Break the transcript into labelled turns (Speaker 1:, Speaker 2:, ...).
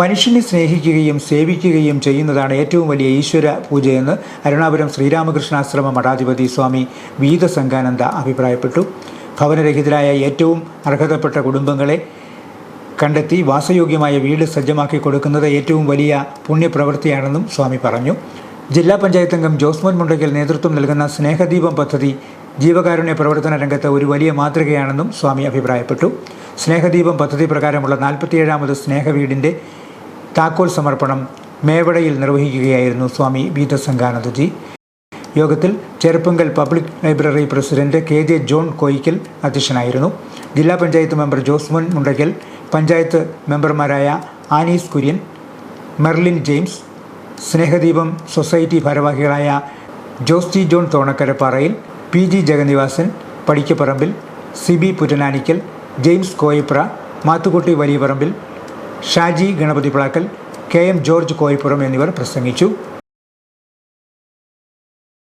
Speaker 1: മനുഷ്യനെ സ്നേഹിക്കുകയും സേവിക്കുകയും ചെയ്യുന്നതാണ് ഏറ്റവും വലിയ ഈശ്വര പൂജയെന്ന് അരുണാപുരം ശ്രീരാമകൃഷ്ണാശ്രമ മഠാധിപതി സ്വാമി വീതസംഗാനന്ദ അഭിപ്രായപ്പെട്ടു. ഭവനരഹിതരായ ഏറ്റവും അർഹതപ്പെട്ട കുടുംബങ്ങളെ കണ്ടെത്തി വാസയോഗ്യമായ വീട് സജ്ജമാക്കി കൊടുക്കുന്നത് ഏറ്റവും വലിയ പുണ്യപ്രവൃത്തിയാണെന്നും സ്വാമി പറഞ്ഞു. ജില്ലാ പഞ്ചായത്ത് അംഗം ജോസ്മോൻ മുണ്ടയ്ക്കൽ നേതൃത്വം നൽകുന്ന സ്നേഹദീപം പദ്ധതി ജീവകാരുണ്യ പ്രവർത്തന രംഗത്ത് ഒരു വലിയ മാതൃകയാണെന്നും സ്വാമി അഭിപ്രായപ്പെട്ടു. സ്നേഹദീപം പദ്ധതി പ്രകാരമുള്ള നാൽപ്പത്തിയേഴാമത് സ്നേഹവീടിന്റെ താക്കോൽ സമർപ്പണം മേവടയിൽ നിർവഹിക്കുകയായിരുന്നു സ്വാമി വീതസംഗാനന്ദജി യോഗത്തിൽ Cheruppankal public library president K J John Koickal അധ്യക്ഷനായിരുന്നു. ജില്ലാ പഞ്ചായത്ത് മെമ്പർ ജോസ്മോൻ മുണ്ടയ്ക്കൽ പഞ്ചായത്ത് മെമ്പർമാരായ ആനീസ് കുര്യൻ മെർലിൻ ജെയിംസ് സ്നേഹദീപം സൊസൈറ്റി ഭാരവാഹികളായ Jose T John Thonakkaraparayil P G Jagannivasan Padikkaparambil Siby Puttananickal James Koipra Mathukutty Valiyaparambil Shaji Ganapathy Plackal K M George Koippuram എന്നിവർ പ്രസംഗിച്ചു.